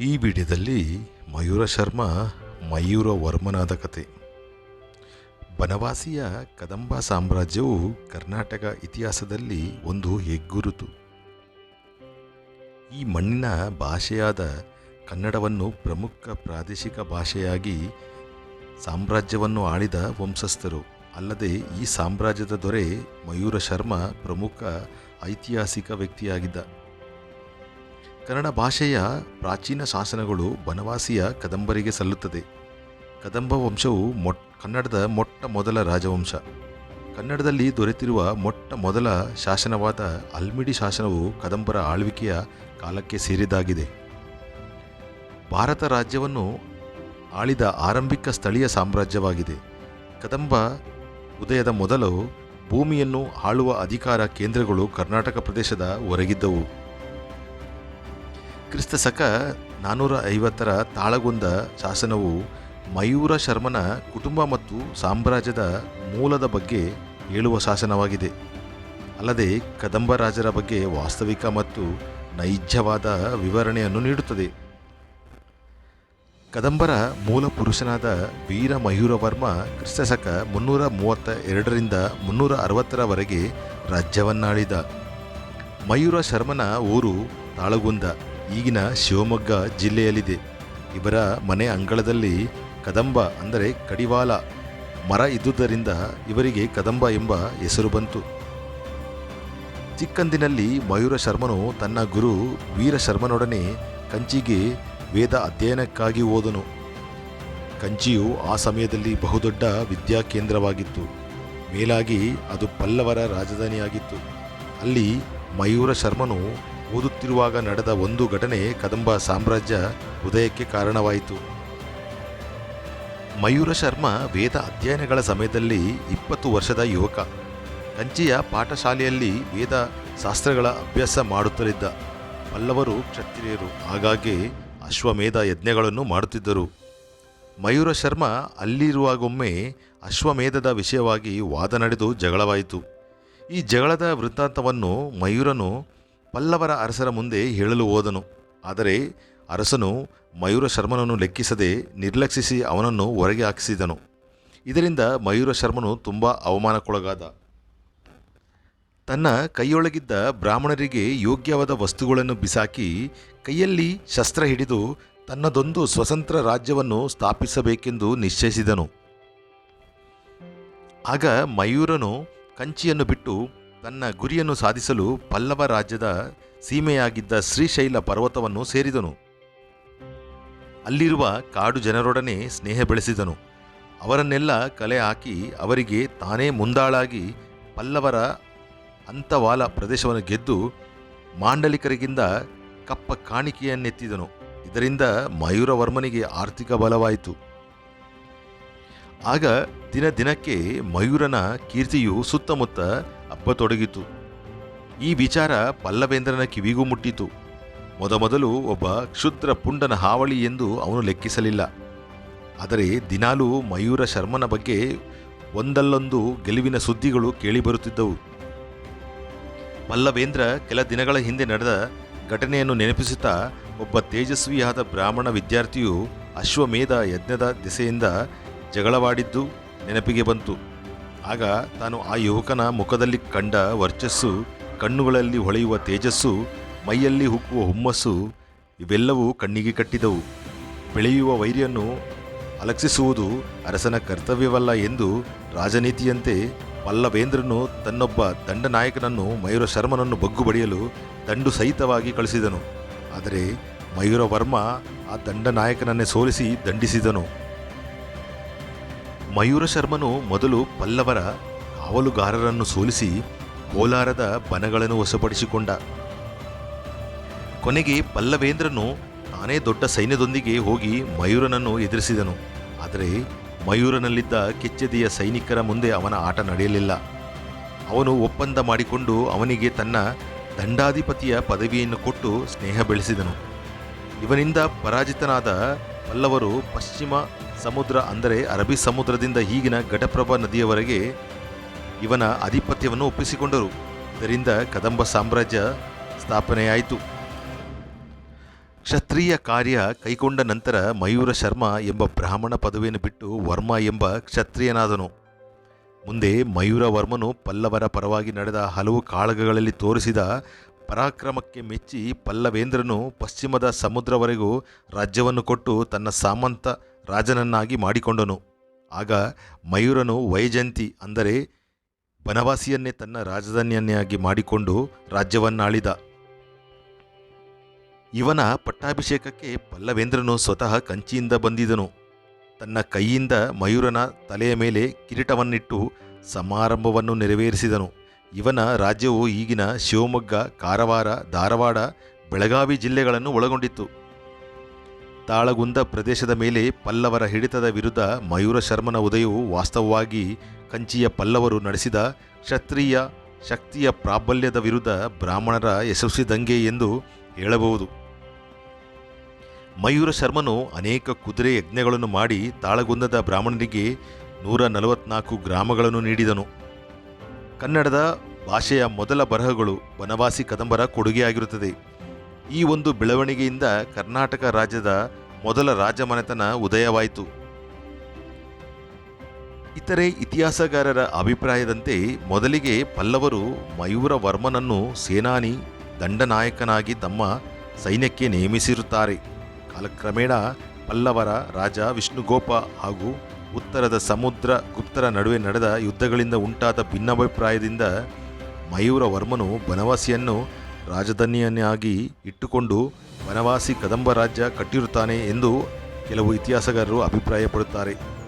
ಈ ವಿಡಿಯೋದಲ್ಲಿ ಮಯೂರ ಶರ್ಮ, ಮಯೂರ ವರ್ಮನಾದ ಕತೆ. ಬನವಾಸಿಯ ಕದಂಬ ಸಾಮ್ರಾಜ್ಯವು ಕರ್ನಾಟಕ ಇತಿಹಾಸದಲ್ಲಿ ಒಂದು ಹೆಗ್ಗುರುತು. ಈ ಮಣ್ಣಿನ ಭಾಷೆಯಾದ ಕನ್ನಡವನ್ನು ಪ್ರಮುಖ ಪ್ರಾದೇಶಿಕ ಭಾಷೆಯಾಗಿ ಸಾಮ್ರಾಜ್ಯವನ್ನು ಆಳಿದ ವಂಶಸ್ಥರು. ಅಲ್ಲದೆ ಈ ಸಾಮ್ರಾಜ್ಯದ ದೊರೆ ಮಯೂರ ಶರ್ಮ ಪ್ರಮುಖ ಐತಿಹಾಸಿಕ ವ್ಯಕ್ತಿಯಾಗಿದ್ದ. ಕನ್ನಡ ಭಾಷೆಯ ಪ್ರಾಚೀನ ಶಾಸನಗಳು ಬನವಾಸಿಯ ಕದಂಬರಿಗೆ ಸಲ್ಲುತ್ತದೆ. ಕದಂಬ ವಂಶವು ಮೊಟ್, ಕನ್ನಡದ ಮೊಟ್ಟ ಮೊದಲ ರಾಜವಂಶ. ಕನ್ನಡದಲ್ಲಿ ದೊರೆತಿರುವ ಮೊಟ್ಟ ಮೊದಲ ಶಾಸನವಾದ ಅಲ್ಮಿಡಿ ಶಾಸನವು ಕದಂಬರ ಆಳ್ವಿಕೆಯ ಕಾಲಕ್ಕೆ ಸೇರಿದಾಗಿದೆ. ಭಾರತ ರಾಜ್ಯವನ್ನು ಆಳಿದ ಆರಂಭಿಕ ಸ್ಥಳೀಯ ಸಾಮ್ರಾಜ್ಯವಾಗಿದೆ. ಕದಂಬ ಉದಯದ ಮೊದಲು ಭೂಮಿಯನ್ನು ಆಳುವ ಅಧಿಕಾರ ಕೇಂದ್ರಗಳು ಕರ್ನಾಟಕ ಪ್ರದೇಶದ ಹೊರಗಿದ್ದವು. ಕ್ರಿಸ್ತ ಶಕ ನಾನ್ನೂರ ಐವತ್ತರ ತಾಳಗುಂದ ಶಾಸನವು ಮಯೂರ ಶರ್ಮನ ಕುಟುಂಬ ಮತ್ತು ಸಾಮ್ರಾಜ್ಯದ ಮೂಲದ ಬಗ್ಗೆ ಹೇಳುವ ಶಾಸನವಾಗಿದೆ. ಅಲ್ಲದೆ ಕದಂಬ ರಾಜರ ಬಗ್ಗೆ ವಾಸ್ತವಿಕ ಮತ್ತು ನೈಜವಾದ ವಿವರಣೆಯನ್ನು ನೀಡುತ್ತದೆ. ಕದಂಬರ ಮೂಲ ಪುರುಷನಾದ ವೀರ ಮಯೂರವರ್ಮ ಕ್ರಿಸ್ತಶಕ ಮುನ್ನೂರ ಮೂವತ್ತ ಎರಡರಿಂದ ಮುನ್ನೂರ ಅರವತ್ತರವರೆಗೆ ರಾಜ್ಯವನ್ನಾಳಿದ. ಮಯೂರ ಶರ್ಮನ ಊರು ತಾಳಗುಂದ. ಈಗಿನ ಶಿವಮೊಗ್ಗ ಜಿಲ್ಲೆಯಲ್ಲಿದೆ. ಇವರ ಮನೆ ಅಂಗಳದಲ್ಲಿ ಕದಂಬ ಅಂದರೆ ಕಡಿವಾಲ ಮರ ಇದ್ದುದರಿಂದ ಇವರಿಗೆ ಕದಂಬ ಎಂಬ ಹೆಸರು ಬಂತು. ಚಿಕ್ಕಂದಿನಲ್ಲಿ ಮಯೂರ ಶರ್ಮನು ತನ್ನ ಗುರು ವೀರ ಶರ್ಮನೊಡನೆ ಕಂಚಿಗೆ ವೇದ ಅಧ್ಯಯನಕ್ಕಾಗಿ ಹೋದನು ಕಂಚಿಯು ಆ ಸಮಯದಲ್ಲಿ ಬಹುದೊಡ್ಡ ವಿದ್ಯಾಕೇಂದ್ರವಾಗಿತ್ತು. ಮೇಲಾಗಿ ಅದು ಪಲ್ಲವರ ರಾಜಧಾನಿಯಾಗಿತ್ತು. ಅಲ್ಲಿ ಮಯೂರ ಶರ್ಮನು ಓದುತ್ತಿರುವಾಗ ನಡೆದ ಒಂದು ಘಟನೆ ಕದಂಬ ಸಾಮ್ರಾಜ್ಯ ಉದಯಕ್ಕೆ ಕಾರಣವಾಯಿತು. ಮಯೂರ ಶರ್ಮ ವೇದ ಅಧ್ಯಯನಗಳ ಸಮಯದಲ್ಲಿ ಇಪ್ಪತ್ತು ವರ್ಷದ ಯುವಕ. ಕಂಚಿಯ ಪಾಠಶಾಲೆಯಲ್ಲಿ ವೇದ ಶಾಸ್ತ್ರಗಳ ಅಭ್ಯಾಸ ಮಾಡುತ್ತಲಿದ್ದ. ಪಲ್ಲವರು ಕ್ಷತ್ರಿಯರು ಹಾಗಾಗಿ ಅಶ್ವಮೇಧ ಯಜ್ಞಗಳನ್ನು ಮಾಡುತ್ತಿದ್ದರು. ಮಯೂರ ಶರ್ಮ ಅಲ್ಲಿರುವಾಗೊಮ್ಮೆ ಅಶ್ವಮೇಧದ ವಿಷಯವಾಗಿ ವಾದ ನಡೆದು ಜಗಳವಾಯಿತು. ಈ ಜಗಳದ ವೃತ್ತಾಂತವನ್ನು ಮಯೂರನು ಪಲ್ಲವರ ಅರಸರ ಮುಂದೆ ಹೇಳಲು ಹೋದನು. ಆದರೆ ಅರಸನು ಮಯೂರ ಶರ್ಮನನ್ನು ಲೆಕ್ಕಿಸದೆ ನಿರ್ಲಕ್ಷಿಸಿ ಅವನನ್ನು ಹೊರಗೆ ಹಾಕಿಸಿದನು. ಇದರಿಂದ ಮಯೂರ ಶರ್ಮನು ತುಂಬ ಅವಮಾನಕ್ಕೊಳಗಾದ. ತನ್ನ ಕೈಯೊಳಗಿದ್ದ ಬ್ರಾಹ್ಮಣರಿಗೆ ಯೋಗ್ಯವಾದ ವಸ್ತುಗಳನ್ನು ಬಿಸಾಕಿ ಕೈಯಲ್ಲಿ ಶಸ್ತ್ರ ಹಿಡಿದು ತನ್ನದೊಂದು ಸ್ವತಂತ್ರ ರಾಜ್ಯವನ್ನು ಸ್ಥಾಪಿಸಬೇಕೆಂದು ನಿಶ್ಚಯಿಸಿದನು. ಆಗ ಮಯೂರನು ಕಂಚಿಯನ್ನು ಬಿಟ್ಟು ತನ್ನ ಗುರಿಯನ್ನು ಸಾಧಿಸಲು ಪಲ್ಲವ ರಾಜ್ಯದ ಸೀಮೆಯಾಗಿದ್ದ ಶ್ರೀಶೈಲ ಪರ್ವತವನ್ನು ಸೇರಿದನು. ಅಲ್ಲಿರುವ ಕಾಡು ಜನರೊಡನೆ ಸ್ನೇಹ ಬೆಳೆಸಿದನು. ಅವರನ್ನೆಲ್ಲ ಕಲೆ ಹಾಕಿ ಅವರಿಗೆ ತಾನೇ ಮುಂದಾಳಾಗಿ ಪಲ್ಲವರ ಅಂತವಾಲ ಪ್ರದೇಶವನ್ನು ಗೆದ್ದು ಮಾಂಡಲಿಕರಿಗಿಂದ ಕಪ್ಪ ಕಾಣಿಕೆಯನ್ನೆತ್ತಿದನು. ಇದರಿಂದ ಮಯೂರವರ್ಮನಿಗೆ ಆರ್ಥಿಕ ಬಲವಾಯಿತು. ಆಗ ದಿನ ದಿನಕ್ಕೆ ಮಯೂರನ ಕೀರ್ತಿಯು ಸುತ್ತಮುತ್ತ ಹಬ್ಬತೊಡಗಿತು ಈ ವಿಚಾರ ಪಲ್ಲವೇಂದ್ರನ ಕಿವಿಗೂ ಮುಟ್ಟಿತು. ಮೊದಮೊದಲು ಒಬ್ಬ ಕ್ಷುದ್ರ ಪುಂಡನ ಹಾವಳಿ ಎಂದು ಅವನು ಲೆಕ್ಕಿಸಲಿಲ್ಲ. ಆದರೆ ದಿನಾಲೂ ಮಯೂರ ಶರ್ಮನ ಬಗ್ಗೆ ಒಂದಲ್ಲೊಂದು ಗೆಲುವಿನ ಸುದ್ದಿಗಳು ಕೇಳಿಬರುತ್ತಿದ್ದವು. ಪಲ್ಲವೇಂದ್ರ ಕೆಲ ದಿನಗಳ ಹಿಂದೆ ನಡೆದ ಘಟನೆಯನ್ನು ನೆನಪಿಸುತ್ತಾ ಒಬ್ಬ ತೇಜಸ್ವಿಯಾದ ಬ್ರಾಹ್ಮಣ ವಿದ್ಯಾರ್ಥಿಯು ಅಶ್ವಮೇಧ ಯಜ್ಞದ ದಿಸೆಯಿಂದ ಜಗಳವಾಡಿದ್ದು ನೆನಪಿಗೆ ಬಂತು. ಆಗ ತಾನು ಆ ಯುವಕನ ಮುಖದಲ್ಲಿ ಕಂಡ ವರ್ಚಸ್ಸು, ಕಣ್ಣುಗಳಲ್ಲಿ ಹೊಳೆಯುವ ತೇಜಸ್ಸು, ಮೈಯಲ್ಲಿ ಹುಕ್ಕುವ ಹುಮ್ಮಸ್ಸು, ಇವೆಲ್ಲವೂ ಕಣ್ಣಿಗೆ ಕಟ್ಟಿದವು. ಬೆಳೆಯುವ ವೈರಿಯನ್ನು ಅಲಕ್ಷಿಸುವುದು ಅರಸನ ಕರ್ತವ್ಯವಲ್ಲ ಎಂದು ರಾಜನೀತಿಯಂತೆ ಪಲ್ಲವೇಂದ್ರನು ತನ್ನೊಬ್ಬ ದಂಡನಾಯಕನನ್ನು ಮಯೂರ ಶರ್ಮನನ್ನು ಬಗ್ಗು ಬಡಿಯಲು ದಂಡು ಸಹಿತವಾಗಿ ಕಳಿಸಿದನು. ಆದರೆ ಮಯೂರವರ್ಮ ಆ ದಂಡನಾಯಕನನ್ನೇ ಸೋಲಿಸಿ ದಂಡಿಸಿದನು. ಮಯೂರ ಶರ್ಮನು ಮೊದಲು ಪಲ್ಲವರ ಕಾವಲುಗಾರರನ್ನು ಸೋಲಿಸಿ ಕೋಲಾರದ ಬನಗಳನ್ನು ವಶಪಡಿಸಿಕೊಂಡ. ಕೊನೆಗೆ ಪಲ್ಲವೇಂದ್ರನು ತಾನೇ ದೊಡ್ಡ ಸೈನ್ಯದೊಂದಿಗೆ ಹೋಗಿ ಮಯೂರನನ್ನು ಎದುರಿಸಿದನು. ಆದರೆ ಮಯೂರನಲ್ಲಿದ್ದ ಕೆಚ್ಚೆದೆಯ ಸೈನಿಕರ ಮುಂದೆ ಅವನ ಆಟ ನಡೆಯಲಿಲ್ಲ. ಅವನು ಒಪ್ಪಂದ ಮಾಡಿಕೊಂಡು ಅವನಿಗೆ ತನ್ನ ದಂಡಾಧಿಪತಿಯ ಪದವಿಯನ್ನು ಕೊಟ್ಟು ಸ್ನೇಹ ಬೆಳೆಸಿದನು. ಇವನಿಂದ ಪರಾಜಿತನಾದ ಪಲ್ಲವರು ಪಶ್ಚಿಮ ಸಮುದ್ರ ಅಂದರೆ ಅರಬ್ಬಿ ಸಮುದ್ರದಿಂದ ಈಗಿನ ಘಟಪ್ರಭಾ ನದಿಯವರೆಗೆ ಇವನ ಆಧಿಪತ್ಯವನ್ನು ಒಪ್ಪಿಸಿಕೊಂಡರು. ಇದರಿಂದ ಕದಂಬ ಸಾಮ್ರಾಜ್ಯ ಸ್ಥಾಪನೆಯಾಯಿತು. ಕ್ಷತ್ರಿಯ ಕಾರ್ಯ ಕೈಗೊಂಡ ನಂತರ ಮಯೂರ ಶರ್ಮ ಎಂಬ ಬ್ರಾಹ್ಮಣ ಪದವಿಯನ್ನು ಬಿಟ್ಟು ವರ್ಮ ಎಂಬ ಕ್ಷತ್ರಿಯನಾದನು. ಮುಂದೆ ಮಯೂರವರ್ಮನು ಪಲ್ಲವರ ಪರವಾಗಿ ನಡೆದ ಹಲವು ಕಾಳಗಗಳಲ್ಲಿ ತೋರಿಸಿದ ಪರಾಕ್ರಮಕ್ಕೆ ಮೆಚ್ಚಿ ಪಲ್ಲವೇಂದ್ರನು ಪಶ್ಚಿಮದ ಸಮುದ್ರವರೆಗೂ ರಾಜ್ಯವನ್ನು ಕೊಟ್ಟು ತನ್ನ ಸಾಮಂತ ರಾಜನನ್ನಾಗಿ ಮಾಡಿಕೊಂಡನು. ಆಗ ಮಯೂರನು ವೈಜಂತಿ ಅಂದರೆ ಬನವಾಸಿಯನ್ನೇ ತನ್ನ ರಾಜಧಾನಿಯನ್ನಾಗಿ ಮಾಡಿಕೊಂಡು ರಾಜ್ಯವನ್ನಾಳಿದ. ಇವನ ಪಟ್ಟಾಭಿಷೇಕಕ್ಕೆ ಪಲ್ಲವೇಂದ್ರನು ಸ್ವತಃ ಕಂಚಿಯಿಂದ ಬಂದಿದನು. ತನ್ನ ಕೈಯಿಂದ ಮಯೂರನ ತಲೆಯ ಮೇಲೆ ಕಿರೀಟವನ್ನಿಟ್ಟು ಸಮಾರಂಭವನ್ನು ನೆರವೇರಿಸಿದನು. ಇವನ ರಾಜ್ಯವು ಈಗಿನ ಶಿವಮೊಗ್ಗ, ಕಾರವಾರ, ಧಾರವಾಡ, ಬೆಳಗಾವಿ ಜಿಲ್ಲೆಗಳನ್ನು ಒಳಗೊಂಡಿತ್ತು. ತಾಳಗುಂದ ಪ್ರದೇಶದ ಮೇಲೆ ಪಲ್ಲವರ ಹಿಡಿತದ ವಿರುದ್ಧ ಮಯೂರ ಶರ್ಮನ ಉದಯವು ವಾಸ್ತವವಾಗಿ ಕಂಚಿಯ ಪಲ್ಲವರು ನಡೆಸಿದ ಕ್ಷತ್ರಿಯ ಶಕ್ತಿಯ ಪ್ರಾಬಲ್ಯದ ವಿರುದ್ಧ ಬ್ರಾಹ್ಮಣರ ಯಶಸ್ವಿ ದಂಗೆ ಎಂದು ಹೇಳಬಹುದು. ಮಯೂರ ಶರ್ಮನು ಅನೇಕ ಕುದುರೆ ಯಜ್ಞಗಳನ್ನು ಮಾಡಿ ತಾಳಗುಂದದ ಬ್ರಾಹ್ಮಣರಿಗೆ ನೂರ ನಲವತ್ನಾಲ್ಕು ಗ್ರಾಮಗಳನ್ನು ನೀಡಿದನು. ಕನ್ನಡದ ಭಾಷೆಯ ಮೊದಲ ಬರಹಗಳು ಬನವಾಸಿ ಕದಂಬರ ಕೊಡುಗೆಯಾಗಿರುತ್ತದೆ. ಈ ಒಂದು ಬೆಳವಣಿಗೆಯಿಂದ ಕರ್ನಾಟಕ ರಾಜ್ಯದ ಮೊದಲ ರಾಜಮನೆತನ ಉದಯವಾಯಿತು. ಇತರೆ ಇತಿಹಾಸಗಾರರ ಅಭಿಪ್ರಾಯದಂತೆ ಮೊದಲಿಗೆ ಪಲ್ಲವರು ಮಯೂರ ವರ್ಮನನ್ನು ಸೇನಾನಿ, ದಂಡನಾಯಕನಾಗಿ ತಮ್ಮ ಸೈನ್ಯಕ್ಕೆ ನೇಮಿಸಿರುತ್ತಾರೆ. ಕಾಲಕ್ರಮೇಣ ಪಲ್ಲವರ ರಾಜ ವಿಷ್ಣುಗೋಪ ಹಾಗೂ ಉತ್ತರದ ಸಮುದ್ರ ಗುಪ್ತರ ನಡುವೆ ನಡೆದ ಯುದ್ಧಗಳಿಂದ ಉಂಟಾದ ಭಿನ್ನಾಭಿಪ್ರಾಯದಿಂದ ಮಯೂರ ವರ್ಮನು ಬನವಾಸಿಯನ್ನು ರಾಜಧಾನಿಯನ್ನಾಗಿ ಇಟ್ಟುಕೊಂಡು ವನವಾಸಿ ಕದಂಬ ರಾಜ್ಯ ಕಟ್ಟಿರುತ್ತಾನೆ ಎಂದು ಕೆಲವು ಇತಿಹಾಸಗಾರರು ಅಭಿಪ್ರಾಯಪಡುತ್ತಾರೆ.